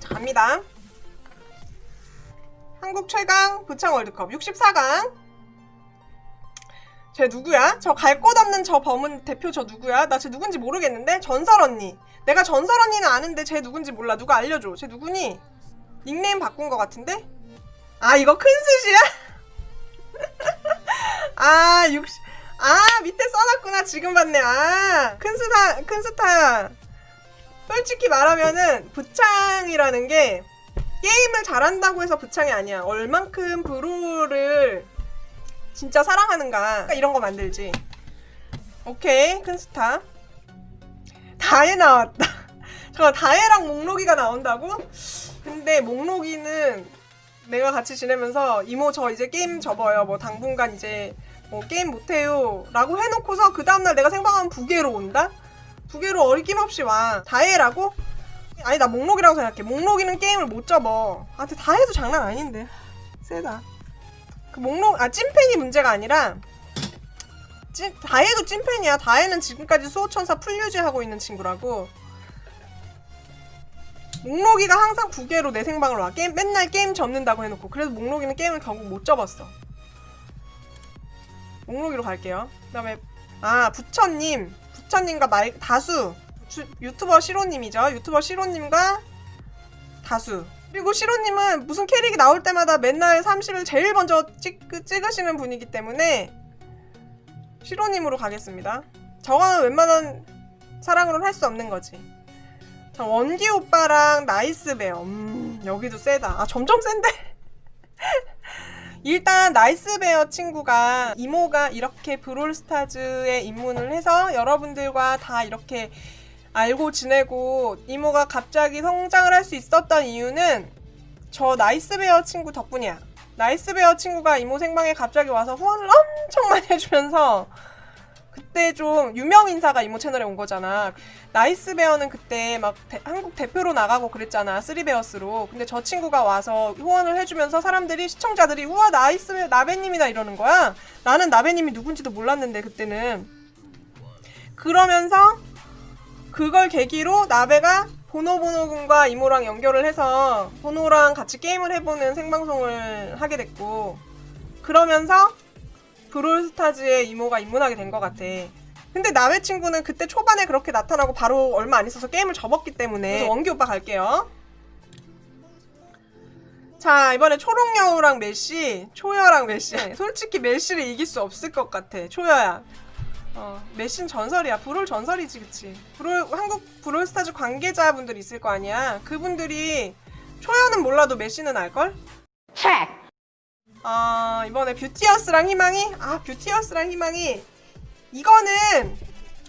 자, 갑니다. 한국 최강 부창 월드컵 64강. 쟤 누구야? 저 갈 곳 없는 저 범은 대표 저 누구야? 나 쟤 누군지 모르겠는데? 전설 언니. 내가 전설 언니는 아는데 쟤 누군지 몰라. 누가 알려줘. 쟤 누구니? 닉네임 바꾼 것 같은데? 아, 이거 큰 숫이야? 아, 60. 아, 밑에 써놨구나. 지금 봤네. 아, 큰 스타, 큰 스타야. 솔직히 말하면은 부창이라는 게 게임을 잘한다고 해서 부창이 아니야. 얼만큼 브로를 진짜 사랑하는가 그러니까 이런 거 만들지. 오케이 큰 스타. 다혜 나왔다. 잠깐 다혜랑 목록이가 나온다고? 근데 목록이는 내가 같이 지내면서 이모 저 이제 게임 접어요. 뭐 당분간 이제 뭐 게임 못해요. 라고 해놓고서 그 다음날 내가 생방하면 부계로 온다? 부계로 어림없이 와. 다해라고? 아니 나 목록이라고 생각해. 목록이는 게임을 못 접어. 아 근데 다해도 장난 아닌데. 세다. 그 목록 아 찐팬이 문제가 아니라 찐 다해도 찐팬이야. 다해는 지금까지 수호천사 풀 유지 하고 있는 친구라고. 목록이가 항상 부계로 내 생방을 와. 게임 맨날 게임 접는다고 해놓고 그래서 목록이는 게임을 결국 못 접었어. 목록이로 갈게요. 그 다음에 아 부처님 부처님과 말 다수 주- 유튜버 시로님이죠. 유튜버 시로님과 다수. 그리고 시로님은 무슨 캐릭이 나올 때마다 맨날 30을 제일 먼저 찍, 찍으시는 분이기 때문에 시로님으로 가겠습니다. 저거는 웬만한 사랑으로는 할 수 없는 거지. 자, 원기 오빠랑 나이스 베어. 음, 여기도 세다. 아, 점점 센데? 일단 나이스 베어 친구가 이모가 이렇게 브롤스타즈에 입문을 해서 여러분들과 다 이렇게 알고 지내고 이모가 갑자기 성장을 할 수 있었던 이유는 저 나이스 베어 친구 덕분이야. 나이스 베어 친구가 이모 생방에 갑자기 와서 후원을 엄청 많이 해주면서 그때 좀 유명 인사가 이모 채널에 온 거잖아. 나이스 베어는 그때 막 대- 한국 대표로 나가고 그랬잖아. 쓰리베어스로. 근데 저 친구가 와서 후원을 해주면서 사람들이 시청자들이 우와 나이스 베어 나베님이다 이러는 거야. 나는 나베님이 누군지도 몰랐는데 그때는. 그러면서 그걸 계기로 나베가 보노보노 군과 이모랑 연결을 해서 보노랑 같이 게임을 해보는 생방송을 하게 됐고 그러면서 브롤스타즈에 이모가 입문하게 된 것 같아. 근데 남의 친구는 그때 초반에 그렇게 나타나고 바로 얼마 안 있어서 게임을 접었기 때문에 원기 오빠 갈게요. 자 이번에 초록여우랑 메시, 초여랑 메시. 솔직히 메시를 이길 수 없을 것 같아. 초여야. 어, 메신 전설이야. 브롤 전설이지, 그치? 브롤, 한국 브롤스타즈 관계자분들 있을 거 아니야. 그분들이 초여는 몰라도 메시는 알걸? 아, 이번에 뷰티어스랑 희망이? 아, 뷰티어스랑 희망이. 이거는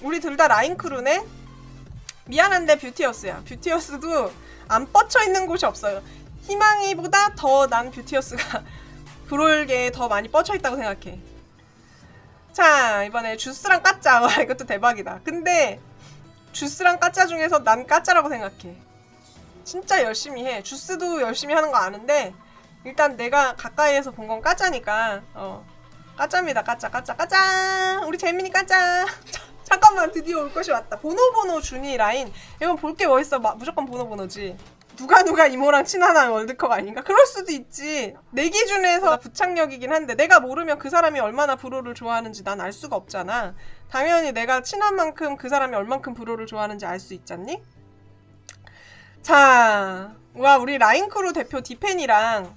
우리 둘 다 라인 크루네? 미안한데 뷰티어스야. 뷰티어스도 안 뻗쳐 있는 곳이 없어요. 희망이보다 더 난 뷰티어스가 브롤계에 더 많이 뻗쳐 있다고 생각해. 자, 이번에 주스랑 까짜. 와, 이것도 대박이다. 근데 주스랑 까짜 중에서 난 까짜라고 생각해. 진짜 열심히 해. 주스도 열심히 하는 거 아는데 일단 내가 가까이에서 본 건 까짜니까 어 까짜입니다. 까짜, 까짜, 까짜. 우리 재민이 까짜. 잠깐만 드디어 올 것이 왔다. 보노보노 준이 라인. 이건 볼게뭐 있어? 마- 무조건 보노보노지. 누가 누가 이모랑 친하나 월드컵 아닌가? 그럴 수도 있지. 내 기준에서 부착력이긴 한데 내가 모르면 그 사람이 얼마나 브로를 좋아하는지 난 알 수가 없잖아. 당연히 내가 친한 만큼 그 사람이 얼만큼 브로를 좋아하는지 알 수 있잖니? 자, 와 우리 라인크루 대표 디펜이랑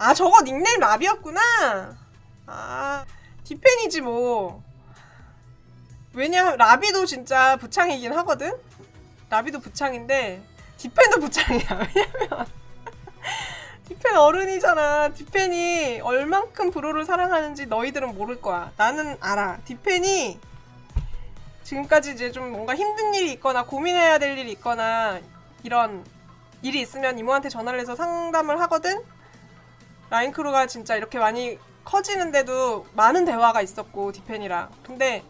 아 저거 닉네임 라비였구나. 아 디펜이지 뭐. 왜냐 라비도 진짜 부창이긴 하거든. 라비도 부창인데 디펜도 부창이야. 왜냐면 디펜 어른이잖아. 디펜이 얼만큼 브로를 사랑하는지 너희들은 모를 거야. 나는 알아. 디펜이 지금까지 이제 좀 뭔가 힘든 일이 있거나 고민해야 될 일이 있거나 이런 일이 있으면 이모한테 전화를 해서 상담을 하거든. 라인크루가 진짜 이렇게 많이 커지는데도 많은 대화가 있었고 디펜이랑. 근데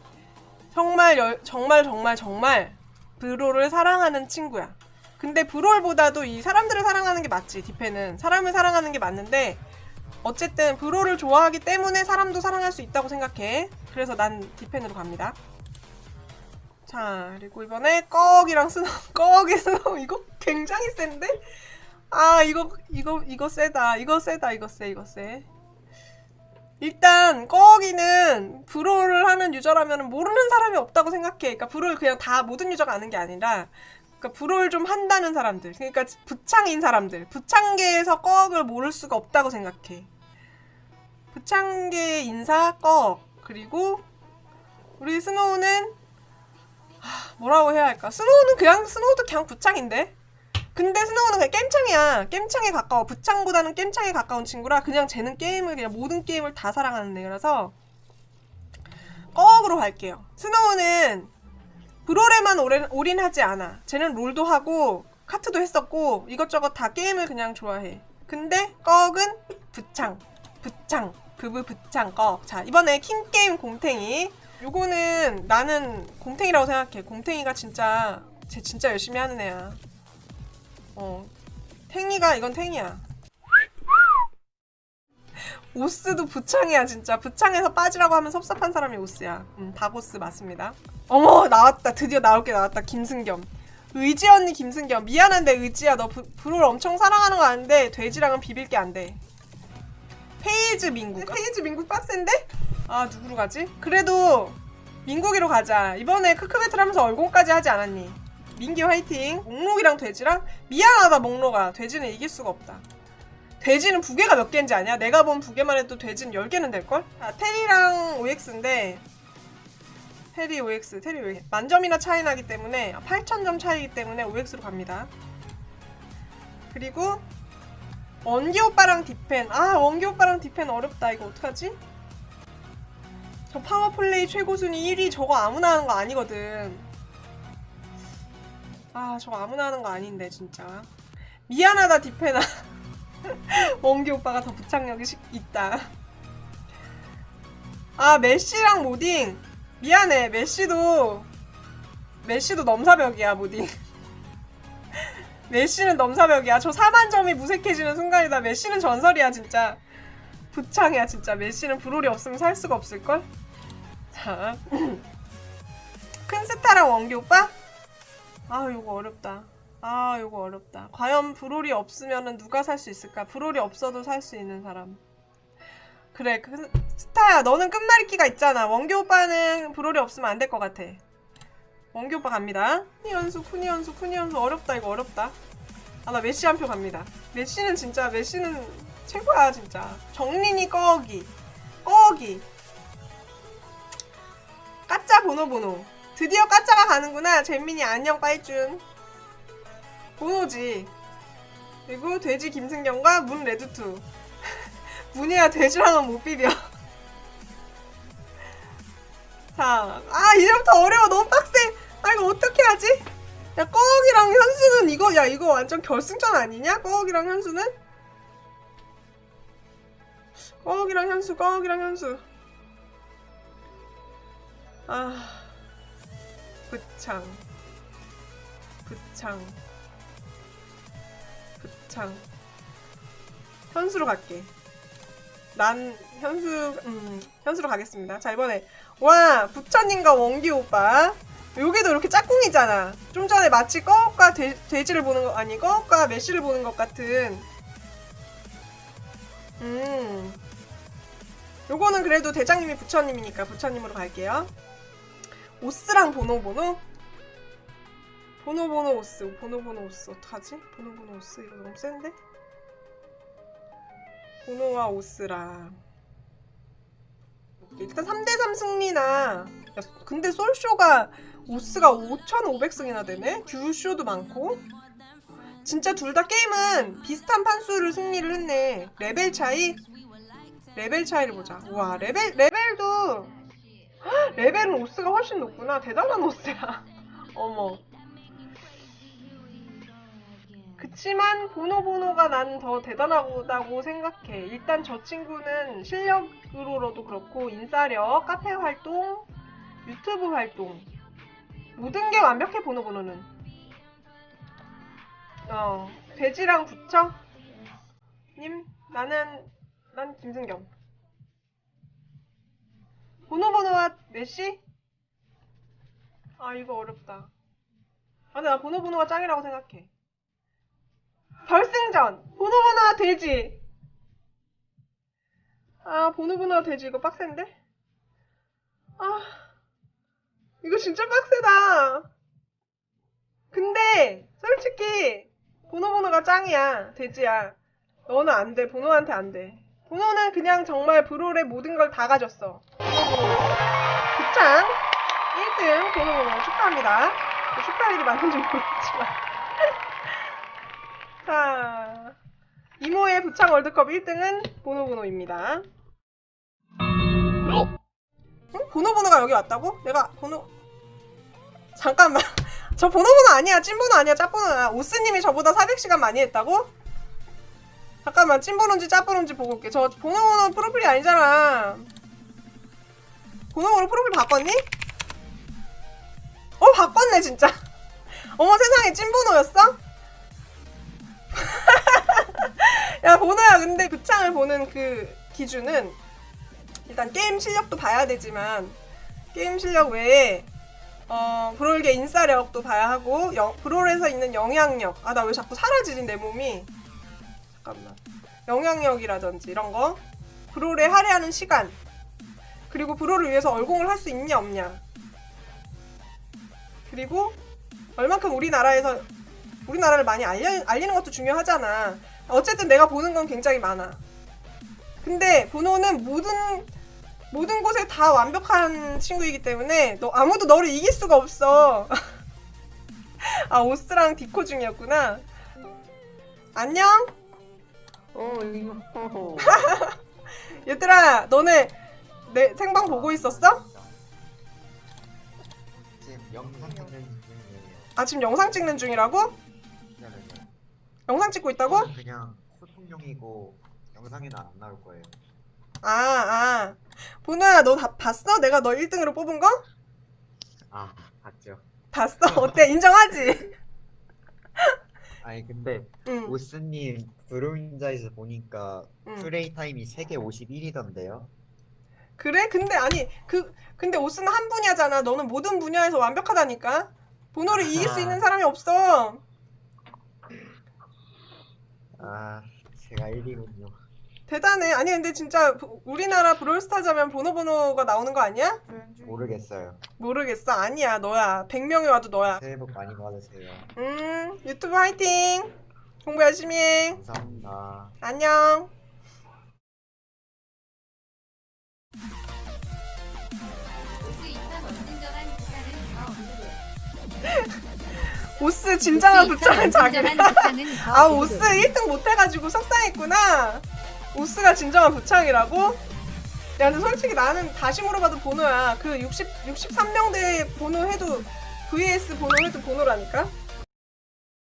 정말 열- 정말 정말 정말 브로를 사랑하는 친구야. 근데 브롤보다도 이 사람들을 사랑하는 게 맞지 디펜은 사람을 사랑하는 게 맞는데 어쨌든 브로를 좋아하기 때문에 사람도 사랑할 수 있다고 생각해. 그래서 난 디펜으로 갑니다. 자, 그리고 이번에 꺽이랑 스노, 꺽이 스노 이거 굉장히 센데? 아, 이거 이거 이거 세다. 이거 세다. 이거 세. 이거 세. 일단 꺽이는 브로를 하는 유저라면 모르는 사람이 없다고 생각해. 그러니까 브로를 그냥 다 모든 유저가 아는 게 아니라 그러니까 브로를 좀 한다는 사람들. 그러니까 부창인 사람들. 부창계에서 꺽을 모를 수가 없다고 생각해. 부창계 인사 꺽. 그리고 우리 스노우는 하, 뭐라고 해야 할까? 스노우는 그냥 스노우도 그냥 부창인데. 근데 스노우는 그냥 겜창이야. 겜창에 가까워. 부창보다는 겜창에 가까운 친구라 그냥 쟤는 게임을 그냥 모든 게임을 다 사랑하는 애라서 꺽으로 갈게요. 스노우는 브롤에만 올인, 올인하지 않아. 쟤는 롤도 하고 카트도 했었고 이것저것 다 게임을 그냥 좋아해. 근데 꺽은 부창, 부창, 부부 부창 꺽. 자 이번에 킹 게임 공탱이. 요거는 나는 공탱이라고 생각해. 공탱이가 진짜 쟤 진짜 열심히 하는 애야. 어. 탱이가 이건 탱이야. 오스도 부창이야 진짜. 부창에서 빠지라고 하면 섭섭한 사람이 오스야. 음, 다고스 맞습니다. 어머 나왔다. 드디어 나올 게 나왔다. 김승겸. 의지 언니 김승겸. 미안한데 의지야 너 부, 브롤 엄청 사랑하는 거 아는데 돼지랑은 비빌 게 안 돼. 페이즈 민국. 페이즈 민국 빡센데? 아 누구로 가지? 그래도 민국이로 가자. 이번에 크크 배틀 하면서 얼공까지 하지 않았니? 민기 화이팅. 목록이랑 돼지랑 미안하다 목록아. 돼지는 이길 수가 없다. 돼지는 부계가 몇 개인지 아냐? 내가 본 부계만 해도 돼지는 10개는 될걸? 아, 테리랑 OX인데 테리 OX, 테리 OX 만점이나 차이 나기 때문에 8,000점 차이기 때문에 OX로 갑니다. 그리고 원기 오빠랑 디펜 아 원기 오빠랑 디펜 어렵다 이거 어떡하지? 저 파워플레이 최고 순위 1위 저거 아무나 하는 거 아니거든 아 저거 아무나 하는 거 아닌데 진짜 미안하다 디펜아 원기 오빠가 더 부착력이 시- 있다 아 메시랑 모딩 미안해 메시도 메시도 넘사벽이야 모딩 메시는 넘사벽이야. 저 4만 점이 무색해지는 순간이다. 메시는 전설이야, 진짜. 부창이야, 진짜. 메시는 브롤이 없으면 살 수가 없을걸? 자. 큰 스타랑 원기 오빠? 아, 요거 어렵다. 아, 요거 어렵다. 과연 브롤이 없으면 누가 살 수 있을까? 브롤이 없어도 살 수 있는 사람. 그래, 그, 스타야, 너는 끝말잇기가 있잖아. 원기 오빠는 브롤이 없으면 안 될 것 같아. 원기 오빠 갑니다. 푸니연수, 푸니연수, 푸니연수 어렵다 이거 어렵다. 아 나 메시 한 표 갑니다. 메시는 진짜 메시는 최고야 진짜. 정린이 꺼기, 꺼기. 까짜 보노보노. 드디어 까짜가 가는구나. 잼민이 안녕 빠이준. 보노지. 그리고 돼지 김승경과 문 레드투. 문이야 돼지랑은 못 비벼. 자, 아 이제부터 어려워 너무 빡세. 아 이거 어떻게 하지? 야 꺼욱이랑 현수는 이거 야 이거 완전 결승전 아니냐? 꺼욱이랑 현수는? 꺼욱이랑 현수, 꺼욱이랑 현수. 아, 부창, 부창, 부창. 현수로 갈게. 난 현수, 음, 현수로 가겠습니다. 자 이번에. 와 부처님과 원기 오빠. 여기도 이렇게 짝꿍이잖아. 좀 전에 마치 꺼욱과 돼, 돼지를 보는 거 아니 꺼욱과 메시를 보는 것 같은. 음. 요거는 그래도 대장님이 부처님이니까 부처님으로 갈게요 오스랑 보노보노 보노보노 오스 보노보노 오스 어떡하지? 보노보노 오스 이거 너무 센데? 보노와 오스랑 일단 3대3 승리나 야, 근데 솔쇼가 오스가 5,500승이나 되네? 듀쇼도 많고 진짜 둘 다 게임은 비슷한 판수를 승리를 했네 레벨 차이? 레벨 차이를 보자 와 레벨, 레벨도 헉, 레벨은 오스가 훨씬 높구나 대단한 오스야 어머 그치만 보노보노가 난 더 대단하다고 생각해. 일단 저 친구는 실력으로도 그렇고 인싸력, 카페 활동, 유튜브 활동 모든 게 완벽해 보노보노는. 어 돼지랑 붙여? 님 나는 난 김승겸. 번호 번호와 메시? 아 이거 어렵다. 아 근데 나 번호 번호가 짱이라고 생각해. 결승전 번호 번호와 돼지. 아 번호 번호와 돼지 이거 빡센데? 아 이거 진짜 빡세다. 근데 솔직히 번호 번호가 짱이야 돼지야. 너는 안 돼. 보노한테 안 돼. 보노는 그냥 정말 브롤의 모든 걸 다 가졌어. 부창 1등 보노 보노 축하합니다. 그 축하할 일이 맞는지 모르겠지만. 자, 이모의 부창 월드컵 1등은 보노 보노입니다. 응? 보노 보노가 여기 왔다고? 내가 보노 잠깐만. 저 보노 보노 아니야. 찐 보노 아니야. 짭 보노야. 오스님이 저보다 400시간 많이 했다고? 잠깐만 찐보노인지 짭보노인지 보고 올게 저 보노보노 프로필이 아니잖아 보노보노 프로필 바꿨니? 어 바꿨네 진짜 어머 세상에 찐보노였어? 야 보노야 근데 그 창을 보는 그 기준은 일단 게임 실력도 봐야 되지만 게임 실력 외에 어 브롤계 인싸력도 봐야 하고 영- 브롤에서 있는 영향력 아 나 왜 자꾸 사라지지 내 몸이 잠깐만. 영향력이라든지 이런 거. 브롤에 할애하는 시간. 그리고 브롤을 위해서 얼공을 할 수 있냐 없냐. 그리고 얼만큼 우리나라에서 우리나라를 많이 알려, 알리는 것도 중요하잖아. 어쨌든 내가 보는 건 굉장히 많아. 근데 보노는 모든 모든 곳에 다 완벽한 친구이기 때문에 너 아무도 너를 이길 수가 없어. 아 오스랑 디코 중이었구나. 안녕. 어, 이거. 얘들아, 너네 내 생방 보고 있었어? 지금 영상 찍는 중이에요. 아, 지금 영상 찍는 중이라고? 네네네. 영상 찍고 있다고? 그냥 소통용이고 영상에는 안 나올 거예요. 아, 아. 보나야, 너 다 봤어? 내가 너 1등으로 뽑은 거? 아, 봤죠. 봤어? 어때? 인정하지? 아니 근데 응. 오스님 브로인자에서 보니까 응. 플레이 타임이 3개 51이던데요. 그래? 근데 아니, 그, 근데 오스는 한 분야잖아. 너는 모든 분야에서 완벽하다니까? 보노를 이길 수 있는 사람이 없어. 아, 제가 1위군요. 대단해. 아니, 근데 진짜 부- 우리나라 브롤스타자면 보노보노가 나오는 거 아니야? 모르겠어요. 모르겠어. 아니야, 너야. 100명이 와도 너야. 새해 복 많이 받으세요. 음, 유튜브 화이팅! 공부 열심히 해. 감사합니다. 안녕. 오스 진정한 부창은 자기네. 아? 오스 1등 못해가지고 속상했구나. 오스가 진정한 부창이라고? 야, 근데 솔직히 나는 다시 물어봐도 번호야. 그 60, 63명대 번호 해도, VS 번호 해도 번호라니까?